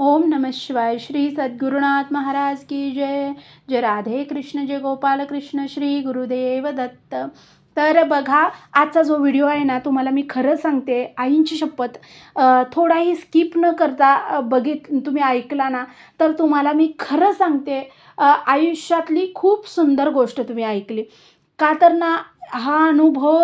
ओम नमः शिवाय श्री सद्गुरुनाथ महाराज की जय। जय राधे कृष्ण जय गोपाल कृष्ण श्री गुरुदेव दत्त। तर बघा आजचा जो व्हिडिओ आहे ना तुम्हाला मी खरं सांगते आईंची शपथ थोडाही स्किप न करता बघित तुम्ही ऐकला ना तर तुम्हाला मी खरं सांगते आयुष्यातली खूप सुंदर गोष्ट तुम्ही ऐकली. का तर ना हा अनुभव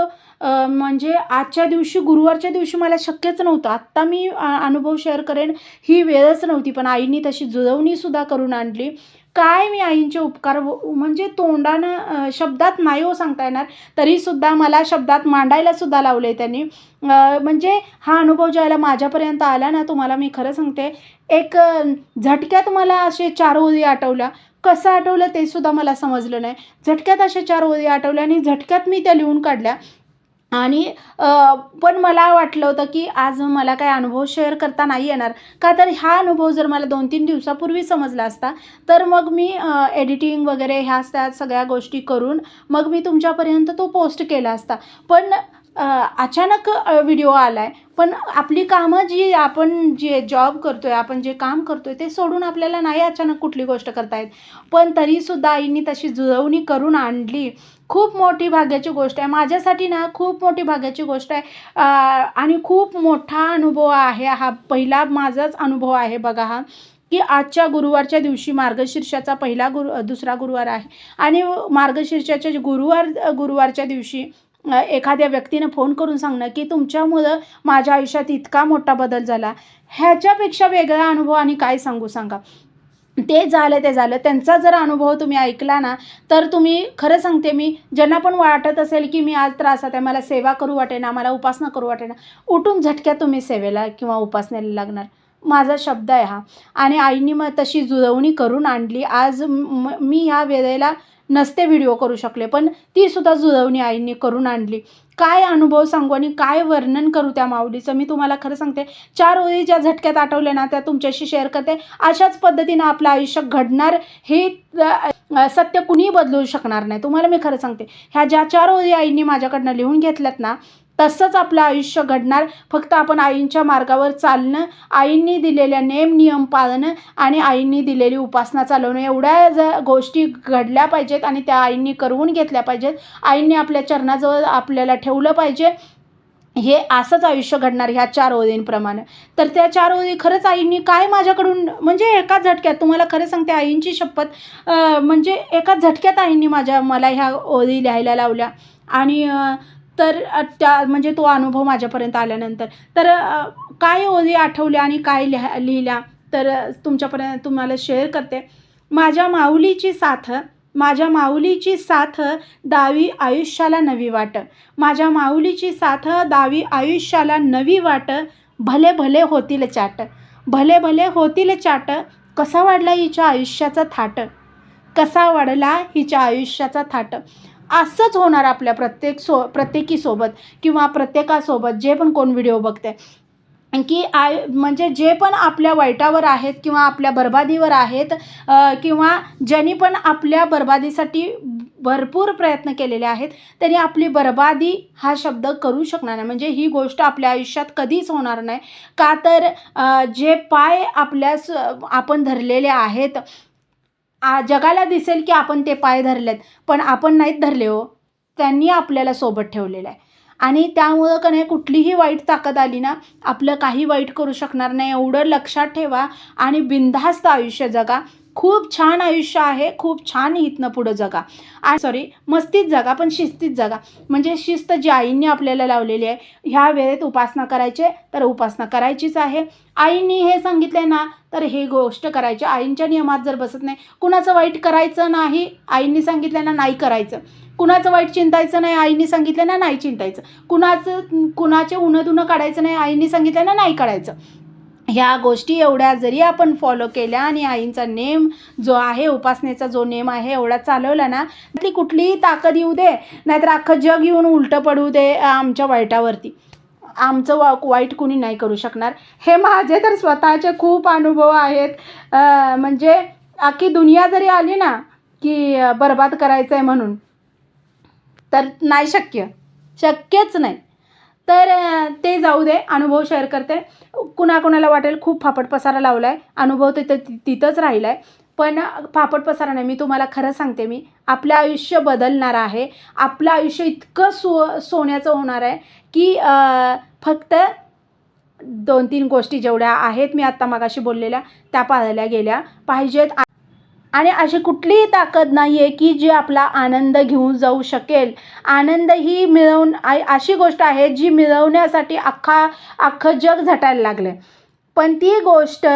म्हणजे आजच्या दिवशी गुरुवारच्या दिवशी मला शक्यच नव्हतं. आत्ता मी अनुभव शेअर करेन ही वेळच नव्हती. पण आईनी तशी जुळवणीसुद्धा करून आणली. काय मी आईंचे उपकार व- म्हणजे तोंडानं शब्दात नाही हो सांगता येणार तरीसुद्धा मला शब्दात मांडायलासुद्धा लावले त्यांनी. म्हणजे हा अनुभव ज्यावेळेला माझ्यापर्यंत आला ना तुम्हाला मी खरं सांगते. एक झटक्यात मला असे चार ओळी आठवल्या. कसं आठवलं ते सुद्धा मला समजलं नाही. झटक्यात अशा चार ओळी आठवल्या आणि झटक्यात मी त्या लिहून काढल्या. आणि पण मला वाटलं होतं की आज मला काय अनुभव शेअर करता नाही येणार. का तर हा अनुभव जर मला दोन तीन दिवसापूर्वी समजला असता तर मग मी एडिटिंग वगैरे ह्या त्या सगळ्या गोष्टी करून मग मी तुमच्यापर्यंत तो पोस्ट केला असता. पण अचानक व्हिडिओ आला आहे पण आपली कामं जी आपण जे जॉब करतो आहे आपण जे काम करतो आहे ते सोडून आपल्याला नाही अचानक कुठली गोष्ट करता येत. पण तरीसुद्धा आईंनी तशी जुळवणी करून आणली. खूप मोठी भाग्याची गोष्ट आहे. माझ्यासाठी ना खूप मोठी भाग्याची गोष्ट आहे. आणि खूप मोठा अनुभव आहे हा. पहिला माझाच अनुभव आहे बघा हा. की आजच्या गुरुवारच्या दिवशी मार्गशीर्षाचा पहिला गुरु दुसरा गुरुवार आहे. आणि मार्गशीर्षाच्या गुरुवार गुरुवारच्या दिवशी एखाद्या व्यक्तीनं फोन करून सांगणं की तुमच्यामुळं माझ्या आयुष्यात इतका मोठा बदल झाला. ह्याच्यापेक्षा वेगळा अनुभव आणि काय सांगू सांगा? ते झालं ते झालं. त्यांचा जर अनुभव तुम्ही ऐकला ना तर तुम्ही खरं सांगते मी ज्यांना पण वाटत असेल की मी आज त्रासात आहे मला सेवा करू वाटेना मला उपासना करू वाटेना उठून झटक्या तुम्ही सेवेला किंवा उपासनेला लागणार. माझा शब्द आहे हा. आणि आईने मग तशी जुळवणी करून आणली. आज मी ह्या वेळेला नसते व्हिडिओ करू शकले. पण ती सुद्धा जुळवणी आईंनी करून आणली. काय अनुभव सांगू आणि काय वर्णन करू त्या माऊलीचं? मी तुम्हाला खरं सांगते चार ओळी ज्या झटक्यात आठवल्या ना त्या तुमच्याशी शेअर करते. अशाच पद्धतीनं आपलं आयुष्य घडणार हे सत्य कुणीही बदलू शकणार नाही. तुम्हाला मी खरं सांगते ह्या ज्या चार ओळी आईंनी माझ्याकडनं लिहून घेतल्यात ना तसंच आपलं आयुष्य घडणार. फक्त आपण आईंच्या मार्गावर चालणं आईंनी दिलेल्या नेम नियम पाळणं आणि आईंनी दिलेली उपासना चालवणं एवढ्या ज गोष्टी घडल्या पाहिजेत आणि त्या आईंनी करवून घेतल्या पाहिजेत. आईंनी आपल्या चरणाजवळ आपल्याला ठेवलं पाहिजे. हे असंच आयुष्य घडणार ह्या चार ओळींप्रमाणे. तर त्या चार ओळी खरंच आईंनी काय माझ्याकडून म्हणजे एका झटक्यात तुम्हाला खरं सांगते आईंची शपथ म्हणजे एका झटक्यात आईंनी माझ्या मला ह्या ओळी लिहायला लावल्या. आणि तर त्या म्हणजे तो अनुभव माझ्यापर्यंत आल्यानंतर. तर काय ओळी आठवल्या आणि काय लिहा लिहिल्या? तर तुमच्यापर्यंत तुम्हाला शेअर करते. माझ्या माऊलीची साथ माझ्या माऊलीची साथ दावी आयुष्याला नवी वाट. माझ्या माऊलीची साथ दावी आयुष्याला नवी वाट. भले भले होतील चाट. भले भले होतील चाट. कसा वाढला हिच्या आयुष्याचा थाट? कसा वाढला हिच्या आयुष्याचा थाट? असंच होणार आपल्या प्रत्येक सो प्रत्येकीसोबत किंवा प्रत्येकासोबत जे पण कोण व्हिडिओ बघते की आय म्हणजे जे पण आपल्या वाईटावर आहेत किंवा आपल्या बर्बादीवर आहेत किंवा ज्यांनी पण आपल्या बर्बादीसाठी भरपूर प्रयत्न केलेले आहेत त्यांनी आपली बर्बादी हा शब्द करू शकणार नाही. म्हणजे ही गोष्ट आपल्या आयुष्यात कधीच होणार नाही. का तर जे पाय आपल्या आपण धरलेले आहेत आ जगाला दिसेल की आपण ते पाय धरलेत पण आपण नाहीत धरले हो. त्यांनी आपल्याला सोबत ठेवलेलं आहे. आणि त्यामुळं का नाही कुठलीही वाईट ताकद आली ना आपलं काही वाईट करू शकणार नाही. एवढं लक्षात ठेवा आणि बिनधास्त आयुष्य जगा. खूप छान आयुष्य आहे खूप छान इथनं पुढं जगा. आणि सॉरी मस्तीत जगा पण शिस्तीत जगा. म्हणजे शिस्त जी आईंनी आपल्याला लावलेली आहे ह्या वेळेत उपासना करायचे तर उपासना करायचीच आहे. आईंनी हे सांगितले ना तर हे गोष्ट करायची. आईंच्या नियमात जर बसत नाही कुणाचं वाईट करायचं नाही आईंनी सांगितलं ना नाही करायचं. कुणाचं वाईट चिंतायचं नाही आईने सांगितलं ना नाही चिंतायचं. कुणाचं कुणाचे उन्हं धुणं काढायचं नाही आईने सांगितलं ना नाही काढायचं. ह्या गोष्टी एवढ्या जरी आपण फॉलो केल्या आणि आईंचा नेम जो आहे उपासनेचा जो नेम आहे एवढा चालवला ना ती कुठलीही ताकद येऊ दे नाहीतर अख्खं जग येऊन उलटं पडू दे आमच्या वाईटावरती. आमचं वा वाईट कुणी नाही करू शकणार. हे माझे तर स्वतःचे खूप अनुभव आहेत. म्हणजे अख्खी दुनिया जरी आली ना की बर्बाद बरबाद करायचं आहे म्हणून तर नाही शक्य. शक्यच नाही. तर ते जाऊ दे. अनुभव शेअर करते. कुणाकुणाला वाटेल खूप फापट पसारा लावला आहे अनुभव तिथं ति- तिथंच राहिला आहे पण फापट पसारा नाही. मी तुम्हाला खरं सांगते मी. आपलं आयुष्य बदलणार आहे. आपलं आयुष्य इतकं सो सोन्याचं होणार आहे की फक्त दोन तीन गोष्टी जेवढ्या आहेत मी आत्ता मगाशी बोललेल्या त्या पाळल्या गेल्या. पाहिजेत आणि अशी कुठलीही ताकद नाही आहे की जी आपला आनंद घेऊन जाऊ शकेल. आनंद ही मिळवून अशी गोष्ट आहे जी मिळवण्यासाठी अख्खा अख्खं जग झटायला लागलं पण ती गोष्ट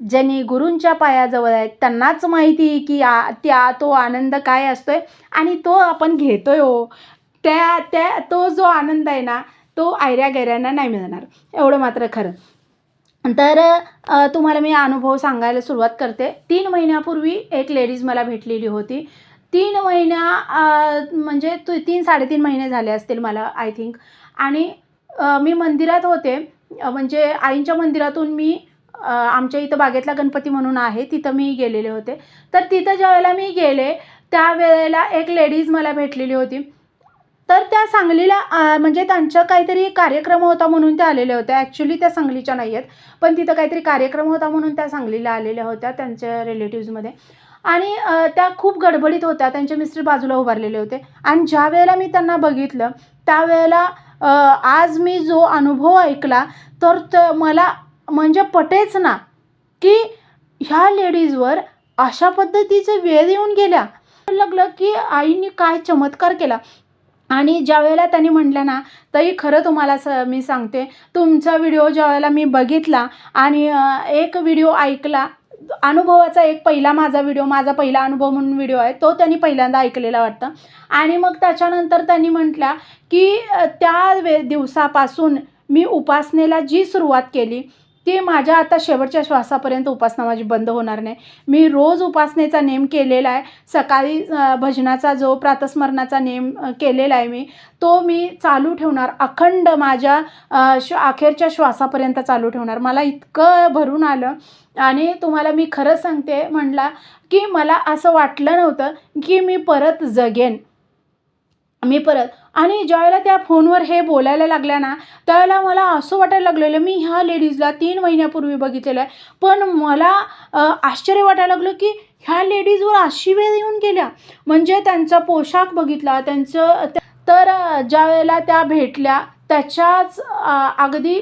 ज्यांनी गुरूंच्या पायाजवळ आहेत त्यांनाच माहिती की आ त्या तो आनंद काय असतो आहे आणि तो आपण घेतो आहे हो. त्या त्या तो जो आनंद आहे ना तो आयऱ्या गैऱ्यांना नाही मिळणार. एवढं मात्र खरं. तर तुम्हाला मी अनुभव सांगायला सुरुवात करते. तीन महिन्यापूर्वी एक लेडीज मला भेटलेली होती. तीन महिन्या म्हणजे तू तीन साडेतीन महिने झाले असतील मला आय थिंक आणि मी मंदिरात होते. म्हणजे आईंच्या मंदिरातून मी आमच्या इथं बागेतला गणपती म्हणून आहे तिथं मी गेलेले होते. तर तिथं ज्यावेळेला मी गेले त्यावेळेला एक लेडीज मला भेटलेली होती. तर त्या सांगलीला म्हणजे त्यांचा काहीतरी कार्यक्रम होता म्हणून त्या आलेल्या होत्या. ॲक्च्युली त्या सांगलीच्या नाही आहेत पण तिथं काहीतरी कार्यक्रम होता म्हणून त्या सांगलीला आलेल्या होत्या त्यांच्या रिलेटिव्जमध्ये आणि त्या खूप गडबडीत होत्या. त्यांचे मिस्टर बाजूला उभारलेले होते. आणि ज्या वेळेला मी त्यांना बघितलं त्यावेळेला आज मी जो अनुभव ऐकला तर त मला म्हणजे पटेच ना की ह्या लेडीजवर अशा पद्धतीचं वेळ येऊन गेल्या. लागलं की आईने काय चमत्कार केला. आणि ज्या वेळेला त्यांनी म्हटलं ना तरी खरं तुम्हाला स मी सांगते तुमचा व्हिडिओ ज्या वेळेला मी बघितला आणि एक व्हिडिओ ऐकला अनुभवाचा एक पहिला माझा व्हिडिओ माझा पहिला अनुभव म्हणून व्हिडिओ आहे तो त्यांनी पहिल्यांदा ऐकलेला वाटतं. आणि मग त्याच्यानंतर त्यांनी म्हटल्या की त्या वे दिवसापासून मी उपासनेला जी सुरुवात केली ती माझ्या आता शेवटच्या श्वासापर्यंत उपासना माझी बंद होणार नाही. मी रोज उपासनेचा नेम केलेला आहे. सकाळी भजनाचा जो प्रातस्मरणाचा नेम केलेला आहे मी तो मी चालू ठेवणार. अखंड माझ्या श अखेरच्या श्वासापर्यंत चालू ठेवणार. मला इतकं भरून आलं आणि तुम्हाला मी खरं सांगते म्हटला की मला असं वाटलं नव्हतं की मी परत जगेन. मी परत. आणि ज्यावेळेला त्या फोनवर हे बोलायला लागल्या ना त्यावेळेला मला असं वाटायला लागलेलं मी ह्या लेडीजला तीन महिन्यापूर्वी बघितलेलं आहे. पण मला आश्चर्य वाटायला लागलं की ह्या लेडीजवर अशी वेळ येऊन गेल्या. म्हणजे त्यांचा पोशाख बघितला त्यांचं तर ज्यावेळेला त्या भेटल्या त्याच्याच अगदी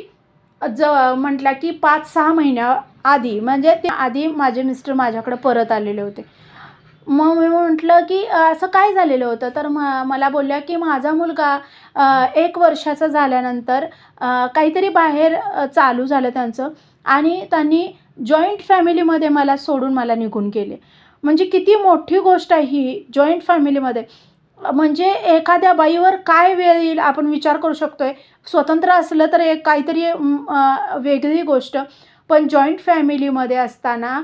ज म्हटल्या की पाच सहा महिन्या आधी म्हणजे ते आधी माझे मिस्टर माझ्याकडे परत आलेले होते. मग मी म्हटलं की असं काय झालेलं होतं? तर म मला बोलल्या की माझा मुलगा एक वर्षाचा झाल्यानंतर काहीतरी बाहेर चालू झालं त्यांचं आणि त्यांनी जॉईंट फॅमिलीमध्ये मला सोडून मला निघून गेले. म्हणजे किती मोठी गोष्ट आहे ही जॉईंट फॅमिलीमध्ये. म्हणजे एखाद्या बाईवर काय वेळ येईल आपण विचार करू शकतो आहे स्वतंत्र असलं तर एक काहीतरी वेगळी गोष्ट. पण जॉईंट फॅमिलीमध्ये असताना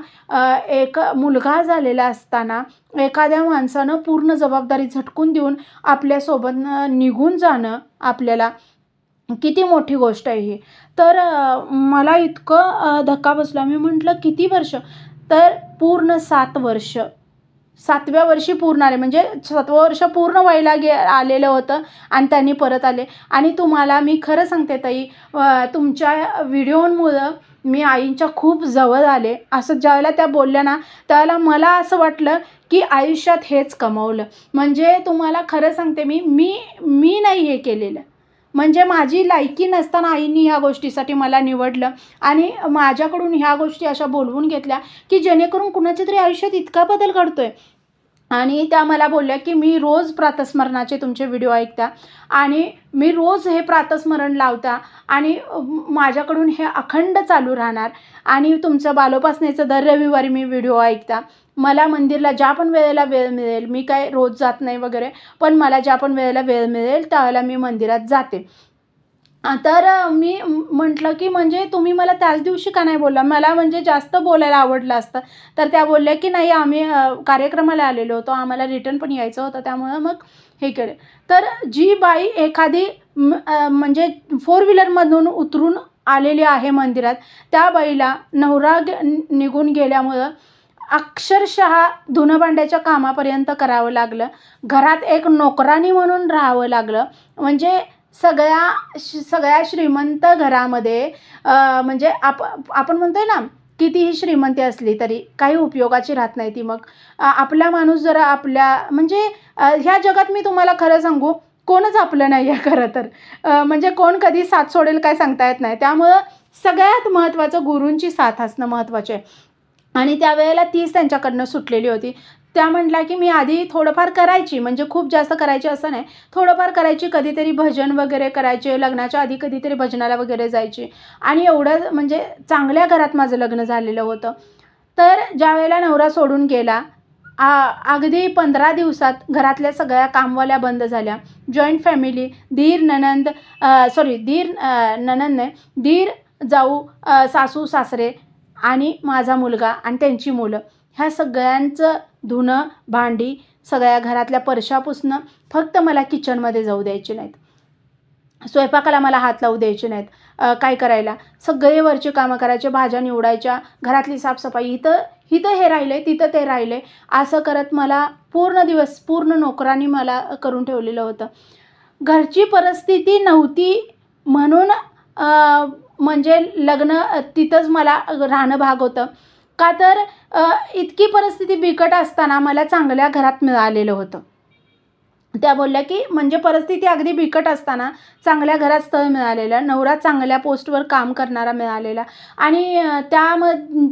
एक मुलगा झालेला असताना एखाद्या माणसानं पूर्ण जबाबदारी झटकून देऊन आपल्यासोबत निघून जाणं आपल्याला किती मोठी गोष्ट आहे ही. तर मला इतकं धक्का बसला. मी म्हटलं किती वर्ष? तर पूर्ण सात वर्ष. सातव्या वर्षी पूर्ण आले. म्हणजे सातवं वर्ष पूर्ण व्हायला गे आलेलं होतं आणि त्यांनी परत आले. आणि तुम्हाला मी खरं सांगते ताई तुमच्या व्हिडिओमुळं मी आईंच्या खूप जवळ आले. असं ज्यावेळेला त्या बोलल्या ना त्यावेळेला मला असं वाटलं की आयुष्यात हेच कमवलं. म्हणजे तुम्हाला खरं सांगते मी मी मी नाही हे केलेलं. म्हणजे माझी लायकी नसताना आईनी ह्या गोष्टीसाठी मला निवडलं. आणि माझ्याकडून ह्या गोष्टी अशा बोलवून घेतल्या की जेणेकरून कुणाच्या तरी आयुष्यात इतका बदल घडतोय. आणि त्या मला बोलल्या की मी रोज प्रातस्मरणाचे तुमचे व्हिडिओ ऐकता आणि मी रोज हे प्रातस्मरण लावता आणि माझ्याकडून हे अखंड चालू राहणार आणि तुमचं बालोपासनेचं दर रविवारी मी व्हिडिओ ऐकता. मला मंदिरला ज्या पण वेळेला वेळ मिळेल मी काय रोज जात नाही वगैरे पण मला ज्या पण वेळेला वेळ मिळेल त्यावेळेला मी मंदिरात जाते. तर मी म्हटलं की म्हणजे तुम्ही मला त्याच दिवशी का नाही बोलला? मला म्हणजे जास्त बोलायला आवडलं असतं. तर त्या बोलल्या की नाही आम्ही कार्यक्रमाला आलेलो होतो आम्हाला रिटर्न पण यायचं होतं त्यामुळं मग हे केलं. तर जी बाई एखादी म्हणजे फोर व्हीलरमधून उतरून आलेली आहे मंदिरात त्या बाईला नवरा निघून गेल्यामुळं अक्षरशः धुणंभांड्याच्या कामापर्यंत करावं लागलं. घरात एक नोकरानी म्हणून राहावं लागलं. म्हणजे सगळ्या श सगळ्या श्रीमंत घरामध्ये म्हणजे आप आपण म्हणतो आहे ना कितीही श्रीमंती असली तरी काही उपयोगाची राहत नाही ती मग. आपला माणूस जरा आपल्या म्हणजे ह्या जगात मी तुम्हाला खरं सांगू कोणच आपलं नाही आहे खरं तर. म्हणजे कोण कधी साथ सोडेल काय सांगता येत नाही. त्यामुळं सगळ्यात महत्त्वाचं गुरूंची साथ असणं महत्त्वाचे आहे. आणि त्यावेळेला तीच त्यांच्याकडनं सुटलेली होती. त्या म्हटल्या की मी आधी थोडंफार करायची म्हणजे खूप जास्त करायची असं नाही. थोडंफार करायची कधीतरी भजन वगैरे करायचे लग्नाच्या आधी कधीतरी भजनाला वगैरे जायची. आणि एवढं म्हणजे चांगल्या घरात माझं लग्न झालेलं होतं. तर ज्यावेळेला नवरा सोडून गेला आ अगदी पंधरा दिवसात घरातल्या सगळ्या कामवाल्या बंद झाल्या. जॉईंट फॅमिली धीर ननंद सॉरी धीर ननंद नाही धीर जाऊ सासू सासरे आणि माझा मुलगा आणि त्यांची मुलं. ह्या सगळ्यांचं धुणं भांडी सगळ्या घरातल्या परशा पुसणं फक्त मला किचनमध्ये जाऊ द्यायचे नाहीत. स्वयंपाकाला मला हात लावू द्यायचे नाहीत. काय करायला? सगळे वरचे कामं करायचे भाज्या निवडायच्या घरातली साफसफाई इथं इथं हे राहिले तिथं ते राहिले असं करत मला पूर्ण दिवस पूर्ण नोकरांनी मला करून ठेवलेलं होतं. घरची परिस्थिती नव्हती म्हणून म्हणजे लग्न तिथंच मला राहणं भाग होतं. का तर इतकी परिस्थिती बिकट असताना मला चांगल्या घरात मिळालेलं होतं. त्या बोलल्या की म्हणजे परिस्थिती अगदी बिकट असताना चांगल्या घरात स्थळ मिळालेलं नवरा चांगल्या पोस्टवर काम करणारा मिळालेला. आणि त्याम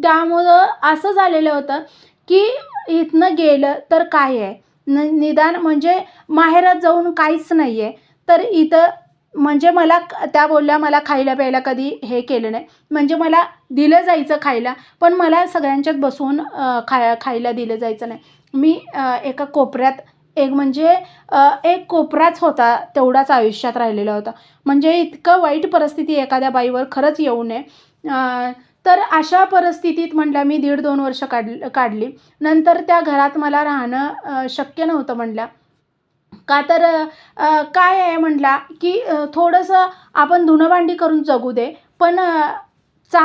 त्यामुळं असं झालेलं होतं की इथनं गेलं तर काय आहे? न निदान म्हणजे माहेरात जाऊन काहीच नाही आहे तर इथं म्हणजे मला त्या बोलल्या मला खायला प्यायला कधी हे केलं नाही. म्हणजे मला दिलं जायचं खायला पण मला सगळ्यांच्यात बसवून खाय खायला दिलं जायचं नाही. मी एका कोपऱ्यात एक म्हणजे एक कोपराच होता तेवढाच आयुष्यात राहिलेला होता. म्हणजे इतकं वाईट परिस्थिती एखाद्या बाईवर खरंच येऊ नये. तर अशा परिस्थितीत म्हटल्या मी दीड दोन वर्ष काढ काढली. नंतर त्या घरात मला राहणं शक्य नव्हतं म्हटल्या का तर काय आहे म्हटला की थोडंसं आपण धुणंभांडी करून जगू दे पण अ, चा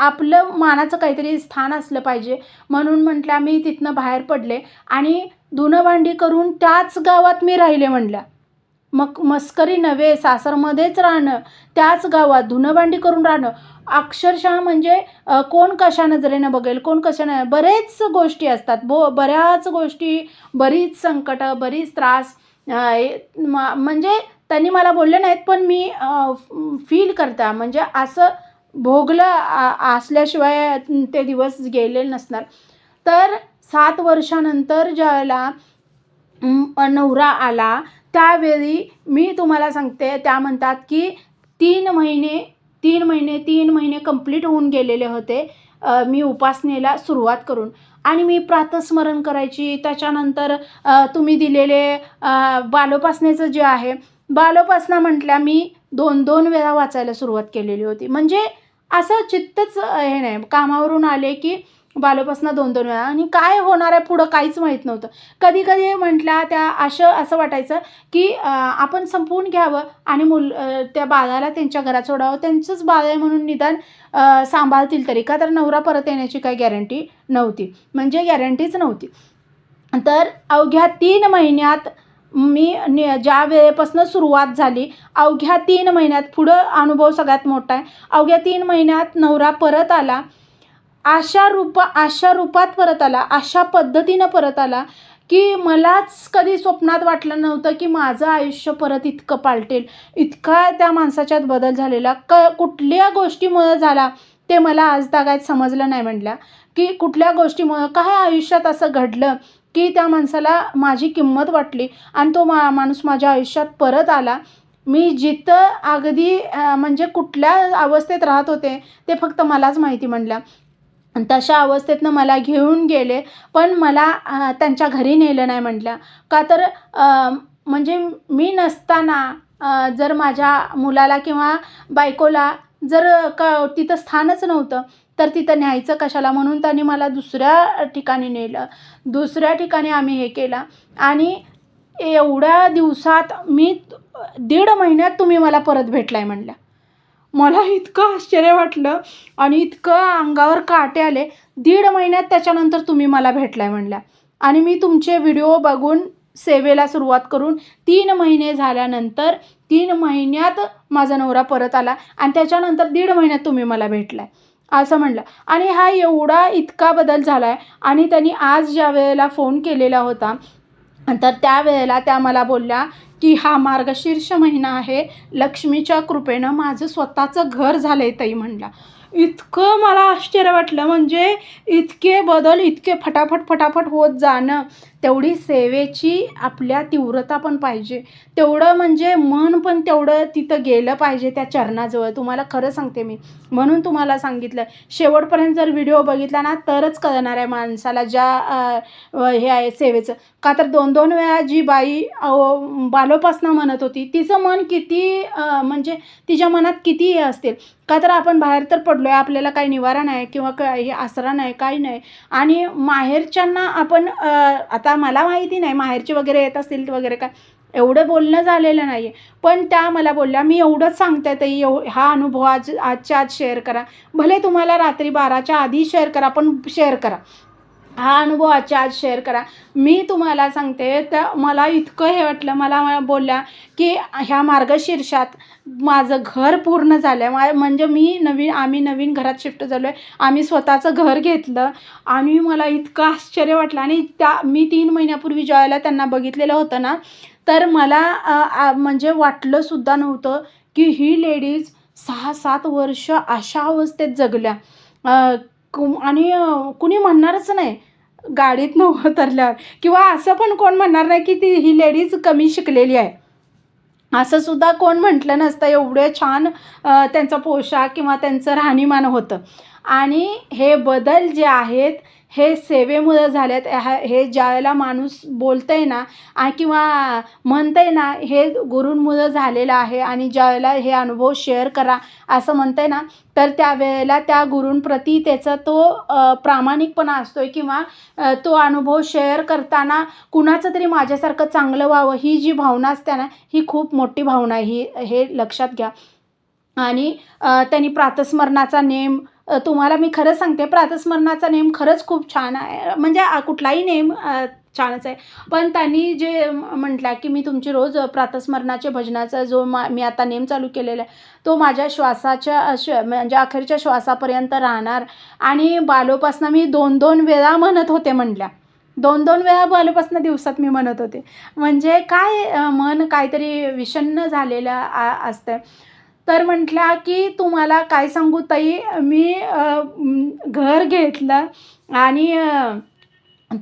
आपलं मानाचं काहीतरी स्थान असलं पाहिजे. म्हणून म्हटलं मी तिथनं बाहेर पडले आणि धुणंभांडी करून त्याच गावात मी राहिले म्हटल्या मग मस्करी नव्हे सासरमध्येच राहणं त्याच गावात धुणंभांडी करून राहणं अक्षरशः म्हणजे कोण कशा नजरेनं बघेल कोण कशा न बरेच गोष्टी असतात. बो बऱ्याच गोष्टी बरीच संकटं बरीच त्रास म्हणजे त्यांनी मला बोलले नाहीत पण मी फील करता. म्हणजे असं भोगलं असल्याशिवाय ते दिवस गेले नसणार. तर सात वर्षानंतर ज्यावेळेला नवरा आला त्यावेळी मी तुम्हाला सांगते त्या म्हणतात की तीन महिने तीन महिने तीन महिने कंप्लीट होऊन गेलेले होते मी उपासनेला सुरुवात करून. आणि मी प्रातस्मरण करायची. त्याच्यानंतर तुम्ही दिलेले बालोपासनेचं जे आहे बालोपासना म्हटल्या मी दोन दोन वेळा वाचायला सुरुवात केलेली होती. म्हणजे असं चित्तच हे नाही. कामावरून आले की बालोपासना दोन दोन वेळा. आणि काय होणार आहे पुढं काहीच माहीत नव्हतं. कधी कधी म्हटल्या त्या असं असं वाटायचं की आपण संपवून घ्यावं आणि मुल त्या बाळाला त्यांच्या घरात सोडावं. त्यांचंच बाळ आहे म्हणून निदान सांभाळतील तरी. का तर नवरा परत येण्याची काही गॅरंटी नव्हती. म्हणजे गॅरंटीच नव्हती. तर अवघ्या तीन महिन्यात मी नि ज्या वेळेपासून सुरुवात झाली अवघ्या तीन महिन्यात पुढं अनुभव सगळ्यात मोठा आहे. अवघ्या तीन महिन्यात नवरा परत आला. अशा रूप अशा रूपात परत आला अशा पद्धतीनं परत आला की मलाच कधी स्वप्नात वाटलं नव्हतं की माझं आयुष्य परत इतकं पालटेल. इतका त्या माणसाच्यात बदल झालेला. क कुठल्या गोष्टीमुळं झाला ते मला आज दागायत समजलं नाही म्हटलं की कुठल्या गोष्टीमुळं काय आयुष्यात असं घडलं की त्या माणसाला माझी किंमत वाटली आणि तो मा माणूस माझ्या आयुष्यात परत आला. मी जिथं अगदी म्हणजे कुठल्या अवस्थेत राहत होते ते फक्त मलाच माहिती म्हणल्या तशा अवस्थेतनं मला घेऊन गेले पण मला त्यांच्या घरी नेलं नाही म्हटलं. का तर म्हणजे मी नसताना जर माझ्या मुलाला किंवा बायकोला जर क तिथं स्थानच नव्हतं तर तिथं न्यायचं कशाला? म्हणून त्यांनी मला दुसऱ्या ठिकाणी नेलं. दुसऱ्या ठिकाणी आम्ही हे केलं. आणि एवढ्या दिवसात मी दीड महिन्यात तुम्ही मला परत भेटलाय म्हणल्या मला इतकं आश्चर्य वाटलं आणि इतकं अंगावर काटे आले. दीड महिन्यात त्याच्यानंतर तुम्ही मला भेटलाय म्हणल्या. आणि मी तुमचे व्हिडिओ बघून सेवेला सुरुवात करून तीन महिने झाल्यानंतर तीन महिन्यात माझा नवरा परत आला आणि त्याच्यानंतर दीड महिन्यात तुम्ही मला भेटलाय. असं म्हणलं. आणि हा एवढा इतका बदल झाला आहे आणि त्यांनी आज ज्या वेळेला फोन केलेला होता तर त्यावेळेला त्या मला बोलल्या की हा मार्गशीर्ष महिना आहे. लक्ष्मीच्या कृपेनं माझं स्वतःचं घर झालं आहे ताई म्हणला. इतकं मला आश्चर्य वाटलं. म्हणजे इतके बदल इतके फटाफट फटाफट होत जाणं. तेवढी सेवेची आपल्या तीव्रता पण पाहिजे. तेवढं म्हणजे मन पण तेवढं तिथं गेलं पाहिजे त्या चरणाजवळ. तुम्हाला खरं सांगते मी. म्हणून तुम्हाला सांगितलं. शेवटपर्यंत जर व्हिडिओ बघितला ना तरच कळणार आहे माणसाला ज्या हे आहे सेवेचं. का तर दोन दोन वेळा जी बाई अहो, बालोपासना म्हणत होती तिचं मन किती म्हणजे तिच्या मनात किती हे असतील? का तर आपण बाहेर तर पडलो आहे आपल्याला काही निवारा नाही किंवा काही आसरा नाही काही नाही. आणि माहेरच्यांना आपण आता आता मला माहिती नाही माहेरचे वगैरे येत असतील वगैरे काय. एवढं बोलणं झालेलं नाही आहे पण त्या मला बोलल्या मी एवढंच सांगते ताई एव हा अनुभव आज आजच्या आज शेअर करा. भले तुम्हाला रात्री बाराच्या आधी शेअर करा पण शेअर करा. हा अनुभव आजच्या आज शेअर करा. मी तुम्हाला सांगते तर मला इतकं हे वाटलं मला बोलल्या की ह्या मार्गशीर्षात माझं घर पूर्ण झालं आहे म्हणजे मी नवीन आम्ही नवीन घरात शिफ्ट झालो आहे आम्ही स्वतःचं घर घेतलं. आणि मला इतकं आश्चर्य वाटलं. आणि त्या मी तीन महिन्यापूर्वी ज्यावेळेला त्यांना बघितलेलं होतं ना तर मला आ, म्हणजे वाटलं सुद्धा नव्हतं की ही लेडीज सहा सात वर्ष अशा अवस्थेत जगल्या. कु- आणि कुणी म्हणणारच नाही. गाडीत न उतरल्यावर. किंवा असं पण कोण म्हणणार नाही की ती ही लेडीज कमी शिकलेली आहे. असं सुद्धा कोण म्हटलं नसतं. एवढे छान त्यांचा पोशाख किंवा त्यांचं राहणीमान होतं. आणि हे बदल जे आहेत हे सेवेमुळं झाल्यात ह्या हे ज्यावेळेला माणूस बोलतंय ना आ- किंवा म्हणतंय ना हे गुरूंमुळं झालेलं आहे आणि ज्यावेळेला हे अनुभव शेअर करा असं म्हणतंय ना तर त्यावेळेला त्या गुरूंप्रती त्याचा तो प्रामाणिकपणा असतो आहे किंवा तो अनुभव शेअर करताना कुणाचं तरी माझ्यासारखं चांगलं व्हावं ही जी भावना असते ना ही खूप मोठी भावना आहे ही हे लक्षात घ्या. आणि त्यांनी प्रातस्मरणाचा नेम तुम्हाला मी खरंच सांगते प्रातस्मरणाचा नेम खरंच खूप छान आहे. म्हणजे कुठलाही नेम छानच आहे. पण त्यांनी जे म्हटलं की मी तुमची रोज प्रातस्मरणाचे भजनाचा जो मा मी आता नेम चालू केलेला आहे तो माझ्या श्वासाच्या श म्हणजे अखेरच्या श्वासापर्यंत राहणार. आणि बालोपासनं मी दोन दोन वेळा म्हणत होते म्हटल्या. दोन दोन वेळा बालोपासनं दिवसात मी म्हणत होते. म्हणजे काय मन काहीतरी विषण्ण झालेलं आ- असतं तर म्हटल्या की तुम्हाला काय सांगू ताई? मी घर घेतलं आणि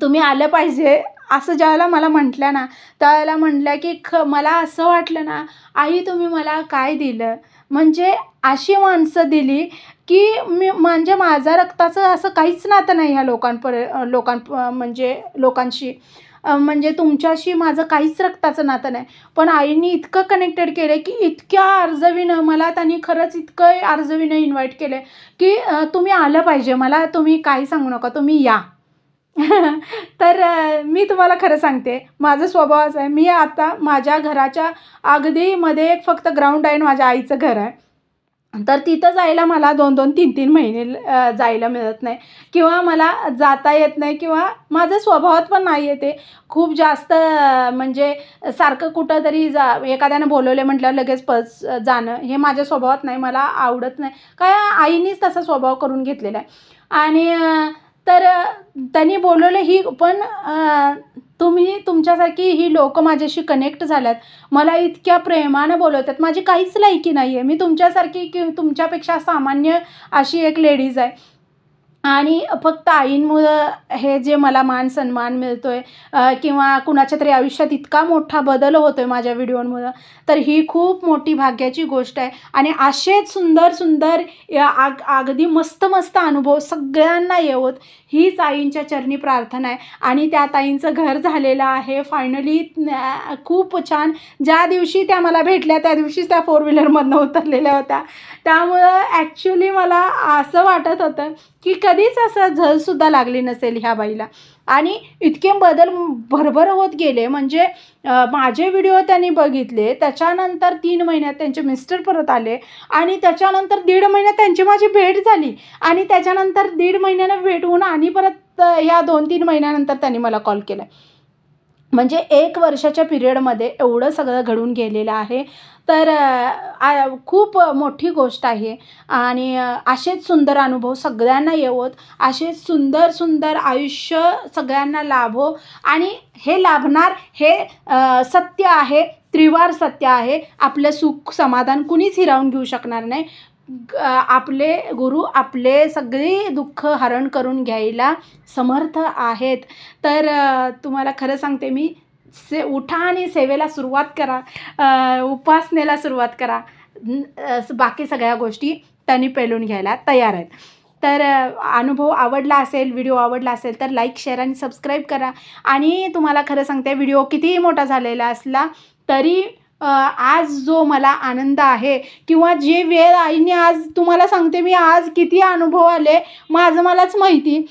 तुम्ही आलं पाहिजे असं ज्यावेळेला मला म्हटल्या ना त्यावेळेला म्हटल्या की ख मला असं वाटलं ना आई तुम्ही मला काय दिलं? म्हणजे अशी माणसं दिली की मी म्हणजे माझा रक्ताचं असं काहीच नातं नाही ह्या लोकांपर लोकां म्हणजे लोकांशी. म्हणजे तुमच्याशी माझं काहीच रक्ताचं नातं नाही. पण आईनी इतकं कनेक्टेड केलं की इतक्या अर्जवीनं मला त्यांनी खरंच इतकं अर्जवीनं इन्व्हाइट केलं की तुम्ही आलं पाहिजे. मला तुम्ही काही सांगू नका. तुम्ही या. तर मी तुम्हाला खरं सांगते. माझा स्वभाव असा आहे. मी आता माझ्या घराच्या अगदी मध्ये एक फक्त ग्राउंड आहे आणि माझ्या आईचं घर आहे. तर तिथं जायला मला दोन दोन तीन तीन महिने जायला मिळत नाही. किंवा मला जाता येत नाही किंवा माझं स्वभावात पण नाही येते. खूप जास्त म्हणजे सारखं कुठं तरी जा एखाद्यानं बोलवले म्हटल्यावर लगेच पस जाणं हे माझ्या स्वभावात नाही मला आवडत नाही. काय आईनीच तसा स्वभाव करून घेतलेला आहे. आणि तर त्यांनी बोलवलं ही पण तुम्ही तुमच्यासारखी ही लोक माझ्याशी कनेक्ट झाल्यात. मला इतक्या प्रेमानं बोलवतात. माझी काहीच लायकी नाही आहे मी तुमच्यासारखी की तुमच्यापेक्षा सामान्य अशी एक लेडीज आहे. आणि फक्त आईंमुळं हे जे मला मान सन्मान मिळतो आहे किंवा कुणाच्या तरी आयुष्यात इतका मोठा बदल होतो आहे माझ्या व्हिडिओमुळं तर ही खूप मोठी भाग्याची गोष्ट आहे. आणि असेच सुंदर सुंदर या आग अगदी मस्त मस्त अनुभव सगळ्यांना येवत हीच आईंच्या चरणी प्रार्थना आहे. आणि त्या ताईंचं घर झालेलं आहे फायनली खूप छान. ज्या दिवशी त्या मला भेटल्या त्या दिवशीच त्या फोर व्हीलरमधनं उतरलेल्या होत्या. त्यामुळं ॲक्च्युली मला असं वाटत होतं की कधीच असं झलसुद्धा लागली नसेल ह्या बाईला. आणि इतके बदल भरभर होत गेले. म्हणजे माझे व्हिडिओ त्यांनी बघितले त्याच्यानंतर तीन महिन्यात त्यांचे मिस्टर परत आले आणि त्याच्यानंतर दीड महिन्यात त्यांची माझी भेट झाली. आणि त्याच्यानंतर दीड महिन्यानं भेट होऊन आणि परत ह्या दोन तीन महिन्यानंतर त्यांनी मला कॉल केला. म्हणजे एक वर्षाच्या पिरियडमध्ये एवढं सगळं घडून गेलेलं आहे. तर आ- खूप मोठी गोष्ट आहे. आणि असेच सुंदर अनुभव सगळ्यांना येवोत. असेच सुंदर सुंदर आयुष्य सगळ्यांना लाभो. आणि हे लाभणार हे सत्य आहे. त्रिवार सत्य आहे. आपलं सुख समाधान कुणीच हिरावून घेऊ शकणार नाही. आपले गुरु आपले सगळी दुःख हरण करून घ्यायला समर्थ आहेत. तर तुम्हाला खरं सांगते मी से उठा आणि सेवेला सुरुवात करा उपासनेला सुरुवात करा. बाकी सगळ्या गोष्टी त्यांनी पेलून घ्यायला तयार आहेत. तर अनुभव आवडला असेल व्हिडिओ आवडला असेल तर लाईक शेअर आणि सबस्क्राईब करा. आणि तुम्हाला खरं सांगते व्हिडिओ कितीही मोठा झालेला असला तरी आज जो मला आनंद आहे किंवा जे वेळ आईने आज तुम्हाला सांगते मी आज किती अनुभव आले माझं मलाच माहिती.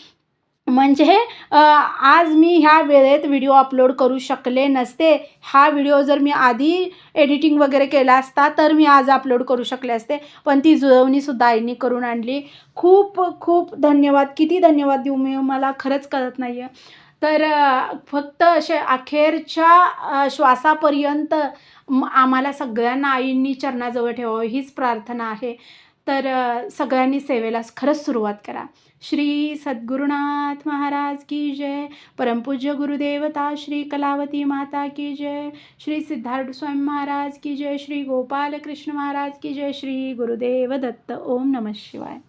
म्हणजे आज मी ह्या वेळेत व्हिडिओ अपलोड करू शकले नसते. हा व्हिडिओ जर मी आधी एडिटिंग वगैरे केला असता तर मी आज अपलोड करू शकले असते. पण ती जुळवणीसुद्धा आईनी करून आणली. खूप खूप धन्यवाद. किती धन्यवाद देऊ मी मला खरंच कळत नाही आहे तर फक्त असे अखेरच्या श्वासापर्यंत आम्हाला सगळ्यांना आईंनी चरणाजवळ ठेवावं हीच प्रार्थना आहे. तर सगळ्यांनी सेवेला खरंच सुरुवात करा. श्री सद्गुरुनाथ महाराज की जय। परम पूज्य गुरुदेवता, श्री कलावती माता की जय। श्री सिद्धार्थ स्वामी महाराज की जय। श्री गोपाल कृष्ण महाराज की जय। श्री गुरुदेव दत्त, ओम नमः शिवाय।